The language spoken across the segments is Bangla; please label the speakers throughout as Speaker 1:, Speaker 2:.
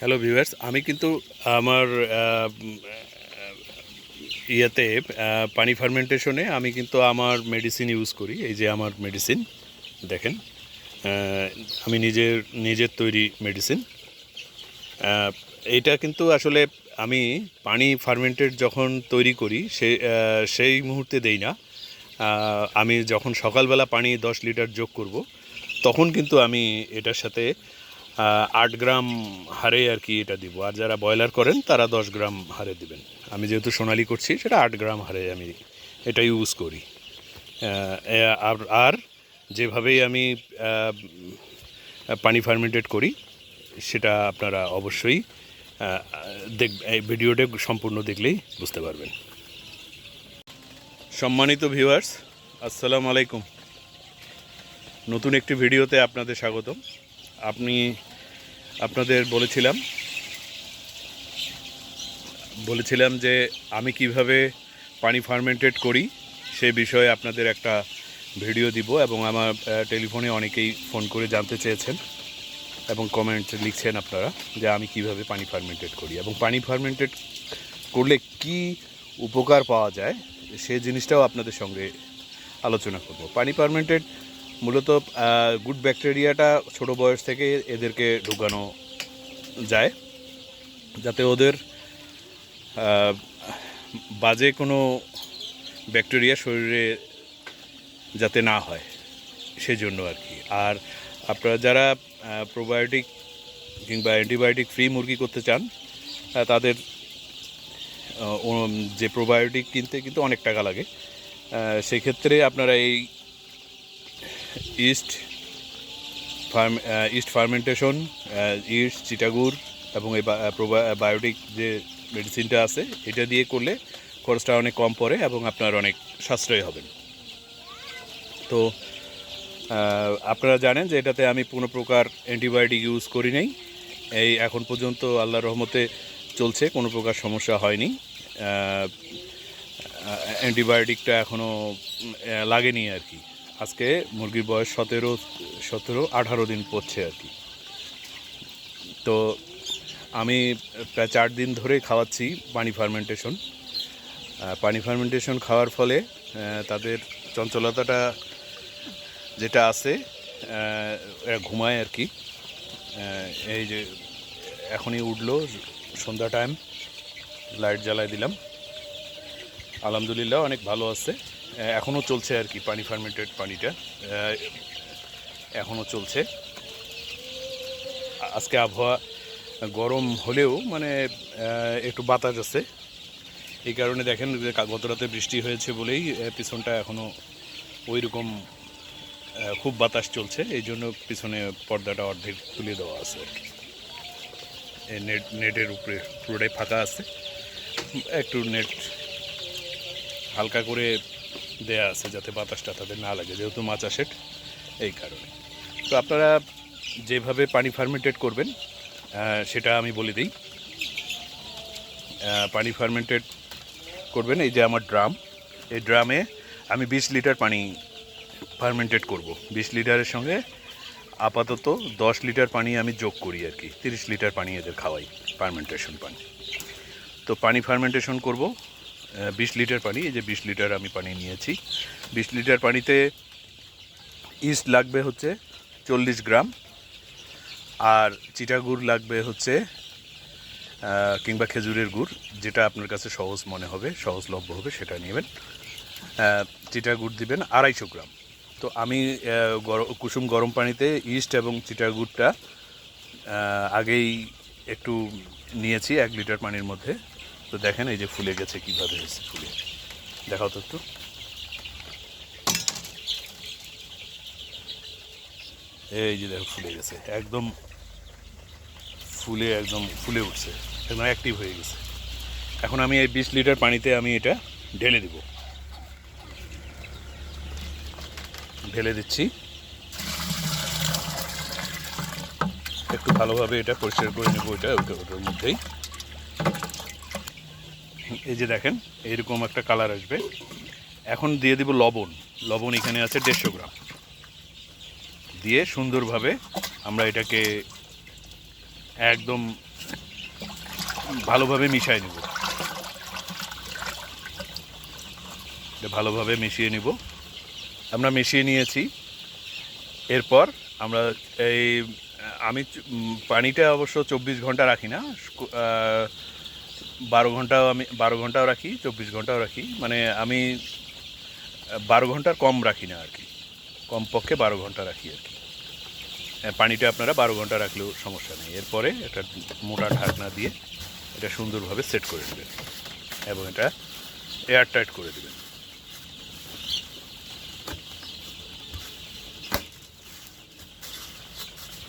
Speaker 1: হ্যালো ভিউয়ার্স আমি কিন্তু আমার ইয়েতে পানি ফার্মেন্টেশনে আমি কিন্তু আমার মেডিসিন ইউজ করি। এই যে আমার মেডিসিন দেখেন আমি নিজের নিজের তৈরি মেডিসিন এইটা কিন্তু আসলে আমি পানি ফার্মেন্টেড যখন তৈরি করি, সে সেই মুহূর্তে দেই না। আমি যখন সকালবেলা পানি দশ লিটার যোগ করব, তখন কিন্তু আমি এটার সাথে আট গ্রাম হারে আর কি এটা দিব। আর যারা ব্রয়লার করেন, তারা দশ গ্রাম হারে দিবেন। আমি যেহেতু সোনালি করছি, সেটা আট গ্রাম হারে আমি এটা ইউজ করি। আর- আর যেভাবেই আমি পানি ফার্মেন্টেড করি, সেটা আপনারা অবশ্যই দেখ, এই ভিডিওটা সম্পূর্ণ দেখলেই বুঝতে পারবেন। সম্মানিত ভিউয়ার্স আসসালামু আলাইকুম। নতুন একটি ভিডিওতে আপনাদের স্বাগতম। আপনি আপনাদের বলেছিলাম বলেছিলাম যে আমি কীভাবে পানি ফার্মেন্টেড করি সে বিষয়ে আপনাদের একটা ভিডিও দিব এবং আমার টেলিফোনে অনেকেই ফোন করে জানতে চেয়েছেন এবং কমেন্ট লিখছেন আপনারা যে আমি কীভাবে পানি ফার্মেন্টেড করি এবং পানি ফার্মেন্টেড করলে কি উপকার পাওয়া যায় সে জিনিসটাও আপনাদের সঙ্গে আলোচনা করব। পানি ফার্মেন্টেড মূলত গুড ব্যাকটেরিয়াটা ছোট বয়স থেকে এদেরকে ঢুকানো যায়। যাতে ওদের বাজে কোনো ব্যাকটেরিয়া শরীরে যাতে না হয়, সেজন্য আর কি। আর আপনারা যারা প্রোবায়োটিক কিংবা অ্যান্টিবায়োটিক ফ্রি মুরগি করতে চান তাদের যে প্রোবায়োটিক কিনতে কিন্তু অনেক টাকা লাগে। সেক্ষেত্রে আপনারা এই yeast farm yeast fermentation yeast চিটাগুড় এবং এই বায়োটিক যে মেডিসিনটা আছে, এটা দিয়ে করলে খরচটা অনেক কম পড়ে এবং আপনার অনেক সাশ্রয় হবেন তো আপনারা জানেন যে এটাতে আমি কোনো প্রকার অ্যান্টিবায়োটিক ইউজ করি নাই। এই এখন পর্যন্ত আল্লাহর রহমতে চলছে, কোনো প্রকার সমস্যা হয়নি। অ্যান্টিবায়োটিকটা এখনও লাগেনি আর কি। আজকে মুরগির বয়স সতেরো সতেরো, আঠারো দিন পড়ছে আর কি। তো আমি প্রায় চার দিন ধরে খাওয়াচ্ছি পানি ফার্মেন্টেশন। পানি ফার্মেন্টেশন খাওয়ার ফলে তাদের চঞ্চলতাটা যেটা আছে ঘুমায় আর কি। এই যে এখনই উঠল, সন্ধ্যা টাইম লাইট জ্বালাই দিলাম। আলহামদুলিল্লাহ অনেক ভালো আছে। এখনও চলছে আর কি পানি ফার্মেন্টেড পানিটা। এখনও চলছে। আজকে আবহাওয়া গরম হলেও মানে একটু বাতাস আছে। এই কারণে দেখেন গত রাতে বৃষ্টি হয়েছে বলেই পিছনটা এখনও ওই রকম খুব বাতাস চলছে। এই জন্য পিছনে পর্দাটা অর্ধেক তুলে দেওয়া আছে নেট, নেটের উপরে পুরোটাই ফাঁকা আছে। একটু নেট হালকা করে দেয়া আছে যাতে বাতাসটা তাদের না লাগে, যেহেতু মাছ আসে এই কারণে। তো আপনারা যেভাবে পানি ফার্মেন্টেড করবেন সেটা আমি বলে দিই। পানি ফার্মেন্টেড করবেন, এই যে আমার ড্রাম, এই ড্রামে আমি বিশ লিটার পানি ফার্মেন্টেড করব। বিশ লিটারের সঙ্গে আপাতত দশ লিটার পানি আমি যোগ করি আর কি, তিরিশ লিটার পানি এদের খাওয়াই ফার্মেন্টেশন পানি। তো পানি ফার্মেন্টেশন করব বিশ লিটার পানি এই যে বিশ লিটার আমি পানি নিয়েছি। বিশ লিটার পানিতে ইস্ট লাগবে হচ্ছে চল্লিশ গ্রাম আর চিটা গুড় লাগবে হচ্ছে কিংবা খেজুরের গুড় যেটা আপনার কাছে সহজ মনে হবে সহজলভ্য হবে সেটা নেবেন। আহ, চিটা গুড় দিবেন আড়াইশো গ্রাম। তো আমি কুসুম গরম পানিতে ইস্ট এবং চিটা গুড়টা আগেই একটু নিয়েছি এক লিটার পানির মধ্যে। তো দেখেন এই যে ফুলে গেছে, কীভাবে হয়েছে ফুলে। দেখাও তো একটু। এই যে দেখো ফুলে গেছে, একদম ফুলে একদম ফুলে উঠছে, একদম অ্যাক্টিভ হয়ে গেছে। এখন আমি এই বিশ লিটার পানিতে আমি এটা ঢেলে দিব। ঢেলে দিচ্ছি। একটু ভালোভাবে এটা পরিষ্কার করে নেব এটা ওটার মধ্যেই। এই যে দেখেন, এইরকম একটা কালার আসবে। এখন দিয়ে দিব লবণ। লবণ এখানে আছে দেড়শো গ্রাম। দিয়ে সুন্দরভাবে আমরা এটাকে একদম ভালোভাবে মিশাই নেব। এটা ভালোভাবে মিশিয়ে নিব। আমরা মিশিয়ে নিয়েছি। এরপর আমরা এই, আমি পানিটা অবশ্য চব্বিশ ঘণ্টা রাখি না। বারো ঘন্টাও আমি বারো ঘন্টাও রাখি চব্বিশ ঘন্টাও রাখি। মানে আমি বারো ঘণ্টার কম রাখি না আর কি। কমপক্ষে বারো ঘণ্টা রাখি আর কি। হ্যাঁ, পানিটা আপনারা বারো ঘণ্টা রাখলেও সমস্যা নেই। এরপরে একটা মোটা ঢাকনা দিয়ে এটা সুন্দরভাবে সেট করে দেবেন এবং এটা এয়ার টাইট করে দেবেন।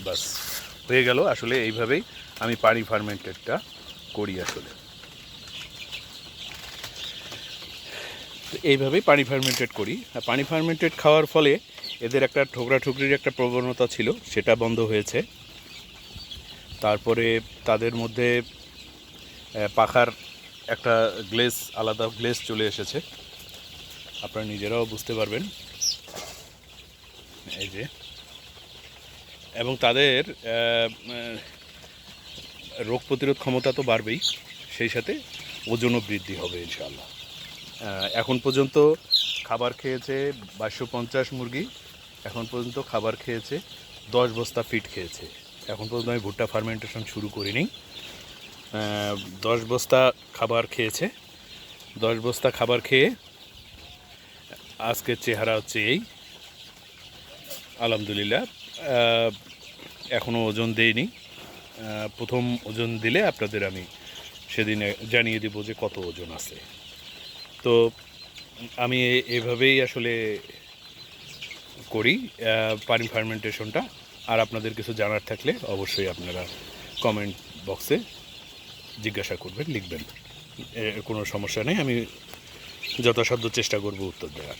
Speaker 1: বাস হয়ে গেল। আসলে এইভাবেই আমি পানি ফার্মেন্টেডটা করি আসলে। এইভাবেই পানি ফার্মেন্টেড করি। আর পানি ফার্মেন্টেড খাওয়ার ফলে এদের একটা ঠোকরা ঠুকরির একটা প্রবণতা ছিল, সেটা বন্ধ হয়েছে। তারপরে তাদের মধ্যে পাখার একটা গ্লেজ আলাদা গ্লেজ চলে এসেছে। আপনারা নিজেরাও বুঝতে পারবেন। এই যে। এবং তাদের রোগ প্রতিরোধ ক্ষমতা তো বাড়বেই, সেই সাথে ওজনও বৃদ্ধি হবে, ইনশাআল্লাহ। এখন পর্যন্ত খাবার খেয়েছে বাইশশো পঞ্চাশ মুরগি, এখন পর্যন্ত খাবার খেয়েছে দশ বস্তা ফিট খেয়েছে। এখন পর্যন্ত আমি ভুট্টা ফার্মেন্টেশন শুরু করিনি। দশ বস্তা খাবার খেয়েছে। দশ বস্তা খাবার খেয়ে আজকের চেহারা হচ্ছে এই। আলহামদুলিল্লাহ। এখনও ওজন দেইনি। প্রথম ওজন দিলে আপনাদের আমি সেদিনে জানিয়ে দেবো যে কত ওজন আছে। তো আমি এভাবেই আসলে করি পানি ফার্মেন্টেশনটা আর আপনাদের কিছু জানার থাকলে অবশ্যই আপনারা কমেন্ট বক্সে জিজ্ঞাসা করবেন, লিখবেন। কোনো সমস্যা নেই, আমি যথাসাধ্য চেষ্টা করব উত্তর দেওয়ার।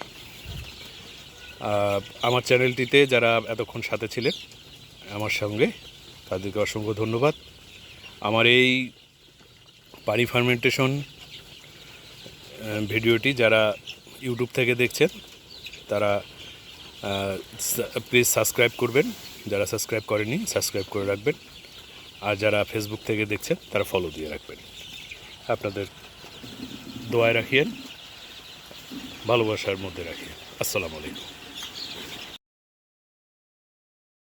Speaker 1: আমার চ্যানেলটিতে যারা এতক্ষণ সাথে ছিলেন, আমার সঙ্গে, তাদেরকে অসংখ্য ধন্যবাদ। আমার এই পানি ফার্মেন্টেশন ভিডিওটি যারা ইউটিউব থেকে দেখছেন, তারা প্লিজ সাবস্ক্রাইব করবেন। যারা সাবস্ক্রাইব করেনি সাবস্ক্রাইব করে রাখবেন। আর যারা ফেসবুক থেকে দেখছেন, তারা ফলো দিয়ে রাখবেন। আপনাদের দোয়ায় রাখিয়েন, ভালোবাসার মধ্যে রাখিয়েন। আসসালামু আলাইকুম।